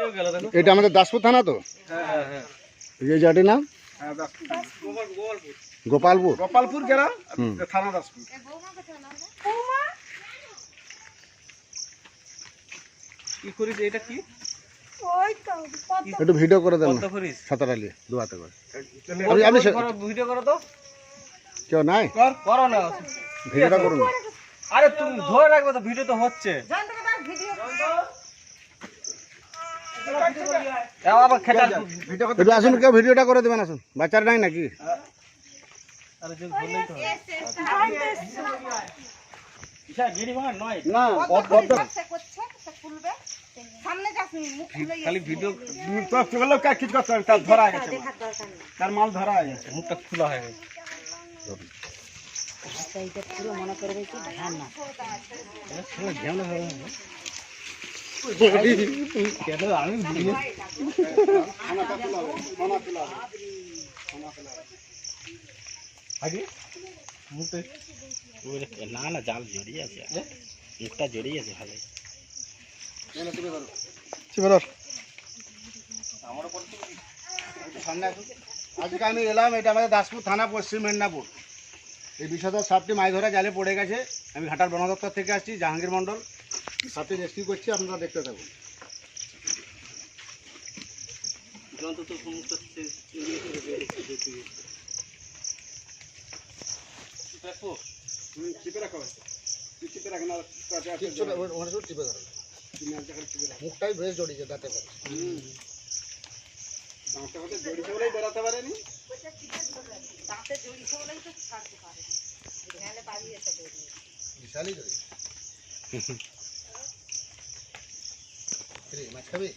কেউ গেল দেখো এটা আমাদের দাসপুর থানা তো? হ্যাঁ হ্যাঁ হ্যাঁ। এই জায়গাটির নাম? হ্যাঁ গোপালপুর। গোপালপুর গোপালপুর গ্রাম থানা দাসপুর। কি করিস এটা কি? ওই তো পদ্ম একটু ভিডিও করে দেন সাঁতার করে। আপনি- আপনি ভিডিও করো তো। কেউ নাই? করো না। ভিডিওটা করুন। আরে তুমি ধরে রাখবে তো ভিডিও তো হচ্ছে। এও আবার খেটা ভিডিও করতে একটু আসুন কেউ ভিডিওটা করে দেবেন আসুন বাচ্চার নাই নাকি আরে যে বললেই তো হয়। না সে করছে সে খুলবে সামনে যাস নি, মুখ খুলে খালি ভিডিও কিছু করতে হবে তার ধরা গেছে দেখার দরকার নেই তার মাল ধরা গেছে মুখটা খোলা হয়ে গেছে এইটা পুরো মনে করবে কি ধ্যান না কেন না না জাল জড়িয়ে আছে মুখটা জড়িয়ে আছে ভালো আজকে আমি এলাম এটা আমাদের দাসপুর থানা পশ্চিম মেদিনীপুর এই বিষধর সাপটি মাছ ধরা জালে পড়ে গেছে। আমি ঘাটার বন দপ্তর থেকে আসছি, জাহাঙ্গীর মণ্ডল। সাপটি রেস্কিউ করছি আপনারা দেখতে থাকুন। না, ওখানে- ওখানে শুধু টিপে ধরো। মুখটাই বেশ জড়িয়েছে দাঁতে করে দাঁতে জড়িয়েছে বলেই তো ছাড়তে পারে। বিশালই জড়ি কিরে, মাছ খাবি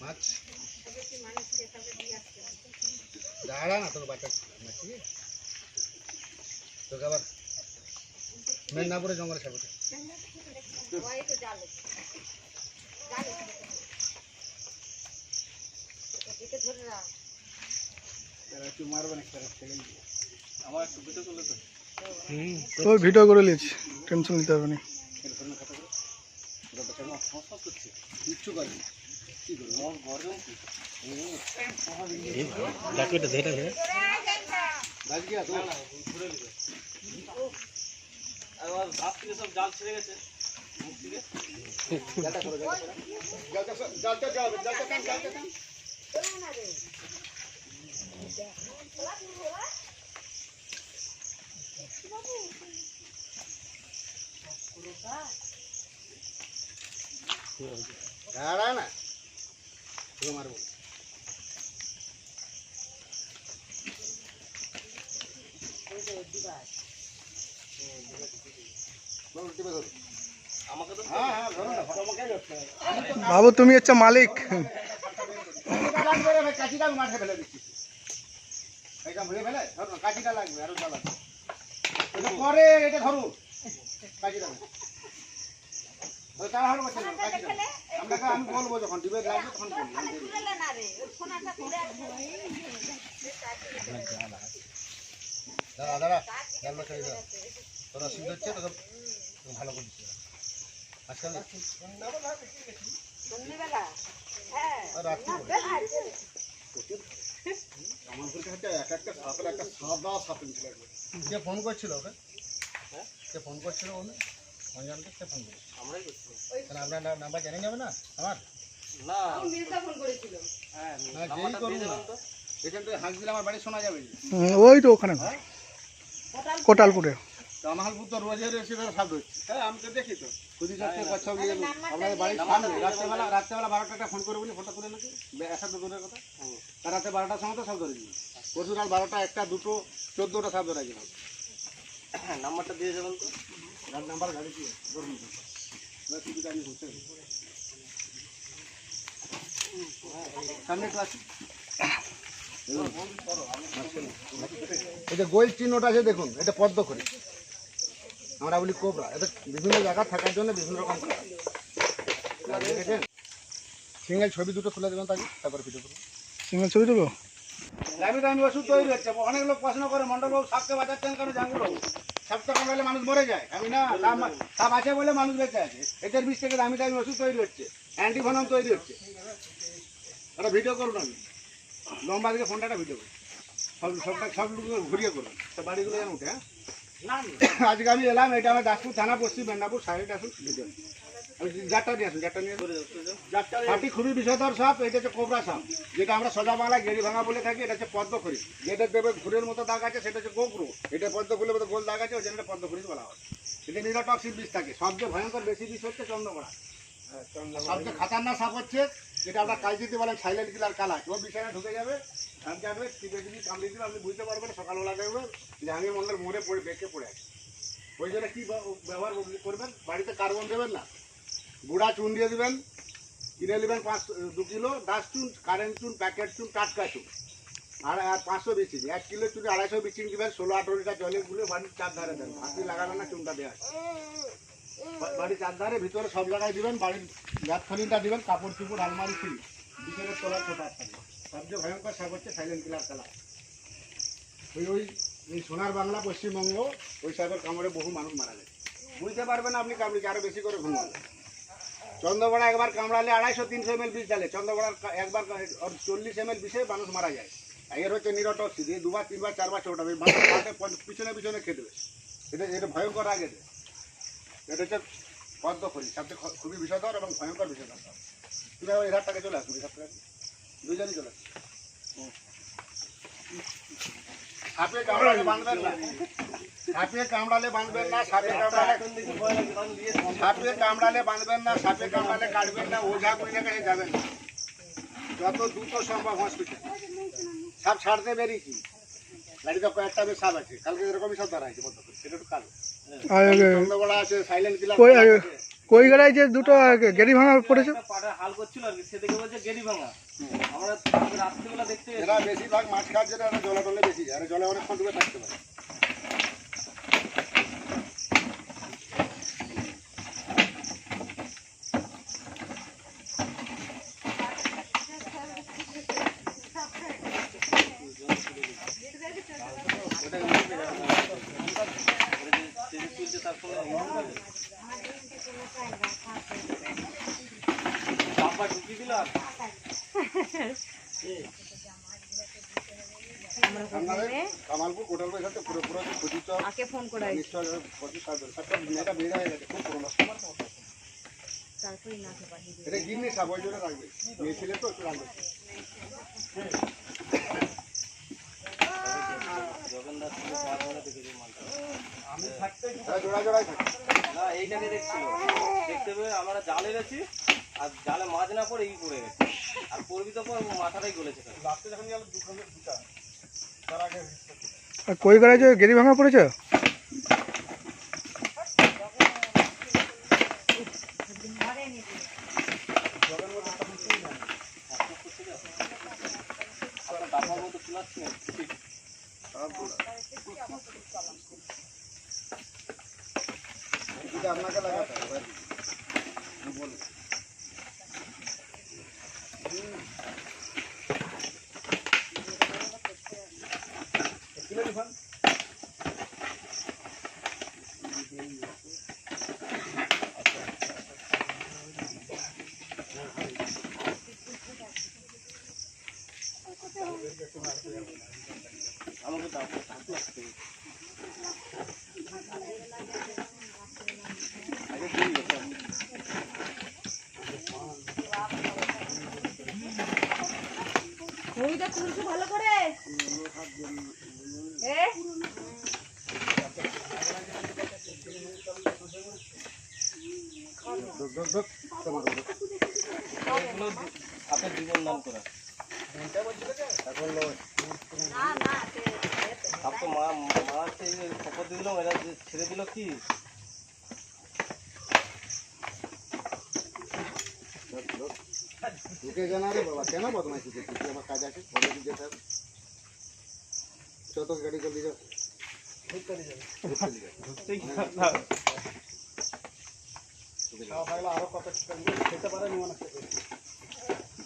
মাছ দাঁড়া না তোর বাচ্চা মাছ ঠিক আছে? তোকে আবার মেদিনীপুরে জঙ্গলে ছাড়বো তো। ওই তো জালে জালে একে ধরে রাখ ভিডিও তো তো ভিডিও করে নিয়েছি টেনশন নিতে হবে না কিচ্ছু করবি দেখো এটা ধরে ধরে গাছ গিয়া তো আর ভাত থেকে সব জাল ছেড়ে গেছে মুখ থেকে জালটা করো, জালটা করো। জালটা সব- জালটা যাবে, জালটা টান, জালটা টান। দাঁড়া না। মারবো। হ্যাঁ, হ্যাঁ। বাবু তুমি হচ্ছে মালিক। মাঠে ফেলে দিচ্ছি এটা ভুলে ফেলে ধরো কাঁচিটা লাগবে আরও লাগবে পরে এটা ধরো। কাঁচিটা আমি বলব যখন ডিবে লাগবে তখন দাঁড়া দাঁড়া জানলা দাও তোরা সিদ্ধ হচ্ছে তোকে ভালো করে দিচ্ছি। আজকাল হ্যাঁ ফোন করছিল ওকে? কে ফোন করছিল ওনে আপনার নাম্বার জেনে যাবে না? আমার না। মির্জা ফোন করেছিল। হ্যাঁ দিয়ে না। দিলে আমার বাড়ি শোনা যাবে না। ওই তো ওখানে। না। কোটালপুরে কামালপুর তো রোজের এসে সাপ ধরছে। হ্যাঁ আমি তো দেখি তো। খুদি সত্যি কচ্ছপ নিয়ে আপনাদের বাড়ির সামনে রাত্রেবেলা রাত্রেবেলা বারোটা একটা ফোন করে বলি ফোনটা তুলে নাকি একটা তো দূরের কথা। তার রাতে বারোটার সময় তো সব ধরে দিই পরশু রাত বারোটা একটা দুটো চোদ্দোটা সাপ ধরে গেলাম হ্যাঁ নাম্বারটা দিয়ে দেবেন তো। নাম্বার গাড়ি দিয়ে ধরুন। সুবিধা আমি হচ্ছে সামনে একটু এই যে গোল চিহ্নটা আছে দেখুন এটা পদ্ম করে আমরা বলি কোবরা। এটা বিভিন্ন জায়গা থাকার জন্য বিভিন্ন রকম দেখেছেন? সিঙ্গেল ছবি দুটো তুলে দেবেন তাকে তারপরে ভিডিও করুন সিঙ্গেল ছবি দেবো দামি দামি ওষুধ তৈরি হচ্ছে। অনেক লোক প্রশ্ন করে মন্ডলবাবু সাপকে বাঁচাচ্ছেন কেন জাঙ্গুবাবু টাকা পেলে মানুষ মরে যায়। আমি না সাপ আছে বলে মানুষ বেঁচে আছে। এদের বিষ থেকে দামি দামি ওষুধ তৈরি হচ্ছে অ্যান্টিভনম তৈরি হচ্ছে। ওটা ভিডিও করুন আমি। লম্বা দিকে ফোনটা একটা ভিডিও করুন। সব সবটা সব লোক ঘুরিয়ে করুন। তো বাড়িগুলো যেন উঠে হ্যাঁ? আজকে আমি এলাম এটা আমার দাসপুর থানা পশ্চিম মেদিনীপুর সাইড আসুন ভিডিও যারটা নিয়ে আসুন যারটা নিয়ে সাপটি খুবই বিষধর সাপ এটা হচ্ছে কোবরা সাপ। যেটা আমরা সোজা বাংলায় গেড়ি ভাঙা বলে থাকি এটা হচ্ছে পদ্মখুরি যেটা দেবে ঘুরের মতো দাগ আছে সেটা হচ্ছে গোকরু এটা পদ্মফুলের মতো গোল দাগ আছে ওই জন্য বলা হয়। এটা নিরটক্সিক বিষ থাকে। সবচেয়ে ভয়ঙ্কর বেশি বিষ হচ্ছে চন্দ্রকোড়া সবচেয়ে খাতারনাক সাপ হচ্ছে যেটা আমরা কালচিতে বলেন সাইলেন্ট কিলার কালা ও বিছানা ঢুকে যাবে ধান কাটবে টিপে দিবি কামড়ে দিবে আপনি বুঝতে পারবেন সকালবেলা দেখবেন জাহাঙ্গীর মন্ডল মোড়ে পড়ে বেঁকে পড়ে আছে। ওই জন্য কী ব্যবহার করবেন? বাড়িতে কার্বন দেবেন না। গুঁড়া চুন দিয়ে দিবেন, কিনে নেবেন পাঁচ, দু কিলো, দাস চুন, কারেন্ট চুন, প্যাকেট চুন, টাটকা চুন। আর পাঁচশো বিচিং, এক কিলো চুন আড়াইশো বিচিং দিবেন ষোলো, আঠেরো লিটার জলে গুলে বাড়ির চার ধারে দেন। হাতি লাগাবেন না, চুনটা দেওয়া বাড়ির চার ধারে ভিতরে সব জায়গায় দিবেন, বাড়ির গাছখানিটা দিবেন, কাপড় চুপড়, আলমারি ছিল ভিতরে তোলার থাকবে সবচেয়ে ভয়ঙ্কর সাপ হচ্ছে সাইলেন্ট কিলার কালা ওই ওই, এই সোনার বাংলা পশ্চিমবঙ্গ, ওই সাপের কামড়ে বহু মানুষ মারা যায় বুঝতে পারবেন আপনি কামড়ি আরও বেশি করে ঘুমাবেন চন্দ্রবড়া একবার কামড়ালে আড়াইশো, তিনশো এম এল বিষ ডালে চন্দ্রবড়ার একবার চল্লিশ এম এল বিষে মানুষ মারা যায়। এর হচ্ছে নিরটক্সি, দিয়ে দুবার, তিনবার, চারবার ছোটাবে মানুষ পিছনে পিছনে খেয়ে দেবে। এটা এটা ভয়ঙ্কর আগে। এটা হচ্ছে পদ্ম করি সবচেয়ে খুবই বিষধর এবং ভয়ঙ্কর বিষধর তুমি আবার এধার টাকে চলে আসবে দুজনই চলে হুম। সাপে কামড়ালে বাঁধবেন না। সাপে কামড়ালে বাঁধবেন না সাপে কামড়ালে সাপে কামড়ালে বাঁধবেন না সাপে কামড়ালে কাটবেন না ওঝা কইলে কাছে যাবেন না। যত দ্রুত সম্ভব হসপিটাল সাপ ছাড়তে বেরিয়েছি গাড়িতে কয়েকটা বেশ সাপ আছে। কালকে এরকমই সব ধরা পারি সেটা একটু কালো। আর চন্দ্রবড়া আছে সাইলেন্ট কিলার কই গেড়ায় যে দুটো গেড়ি ভাঙা পড়েছে? পাটা হাল করছিল আর কি সে দেখে বলছে গেড়ি ভাঙা। আমরা রাত্রিবেলা দেখতে এরা বেশিরভাগ মাছ খাওয়ার জন্য জলে টলে বেশি যায় এরা জলে অনেকক্ষণ ডুবে থাকতে পারে ট্রেনে তুলছে তার ফলে চাপা ঢুকিয়ে দিল আর আপনাদের কামালপুর কোটাল বাড়ি সাথে পুরো পুরো খুঁজি চক আগে ফোন করে নিশ্চয় পঁচিশ সাল ধরে সবটা মেয়েটা বেড়ে হয়ে গেছে খুব পুরোনো তারপরে নাকে পাঠিয়ে দিই এটা গিন্নি ওই জন্য রাখবে মেয়ে ছেলে তো একটু রাখবে এরা জোড়া জোড়াই থাকে। না এইটাকে দেখছিল দেখতে পেয়ে আমরা জালে গেছি আর জালে মাছ না পড়ে ই পড়ে গেছে। আর পড়বি তো পর মাথাটাই গলেছে লাস্টে যখন গেল দুটো দুটা আর কই গেড়ায় গেরি ভাঙা পড়েছে ডাব্বার মতো চুলাচ্ছি না এটা আপনাকে লাগাতে হবে বলুন আমাকে দাও। আগে দিয়ে গেছে ওইটা তুলছি ভালো করে। জীবন দান এখন সব তো মা দিল? এরা যে ছেড়ে দিল কি? ঢুকে জানা রে বাবা কেন বদমাইশি করছিস তুই আমার কাজ আছে বলে দিতে হবে চত গাড়ি করে দিও ঢুকতেই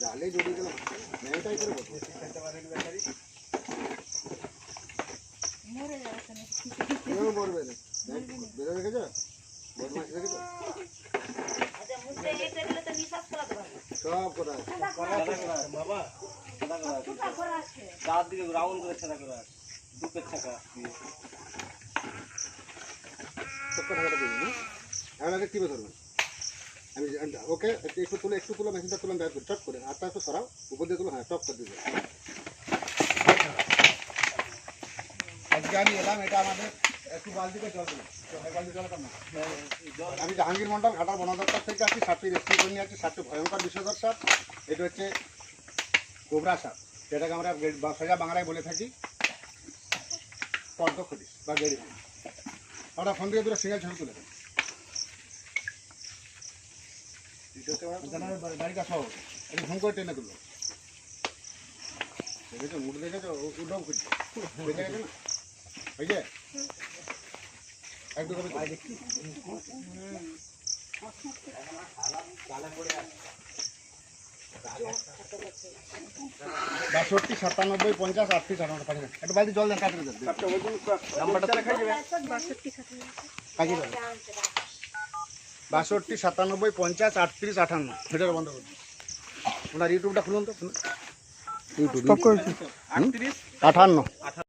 জালে জড়িয়ে গেলাম মেয়েটাই করে বসে কেউ মরবে না বেরো রেখেছ বদমাইশ রেখেছ আচ্ছা মুখে এ করলে তো নিঃশ্বাস করাতে পারবে বাবা চার দিকে রাউন্ড করে ছেঁদা করা আছে দুপের ছাকা এখন আগে টিপে ধরবেন আমি ওকে একটু তুলে একটু তুলে মেশিনটা তুলে ব্যাগ করে টপ করে হাতটা একটু সরাও উপর টপ করে দিবে আজকে আমি এলাম, এটা আমাদের না আমি জাহাঙ্গীর মন্ডল ঘাটার বন দপ্তর থেকে আছি, সাতটি রেস্কিউ করে নিয়ে আছি, সাতটি ভয়ঙ্কর বিষধর সাপ। এটা হচ্ছে কোবরা সাপ, যেটাকে আমরা সোজা বাংলায় বলে থাকি পদ্ম খরিস বা গেড়ি। আমরা ফোন দিয়ে দুটো সিঙ্গেল ছবি তুলে গাড়িটা সহ। করে টেনে তুললো দেখেছ মুড দেখেছ? উড্ডম খুঁজছে দেখে গেছে না? ওই যে? বাষট্টি সাতানব্বই পঞ্চাশ আটত্রিশ আটান্ন পাঠিয়ে দেন একটু বাড়িতে জল দেন কাটতে দেন। নাম্বারটা কাজে দেন বাষট্টি সাতানব্বই পঞ্চাশ আটত্রিশ আটান্ন। ভিডিওটা বন্ধ করুন ওনার ইউটিউবটা খুলুন তো ইউটিউব আটান্ন।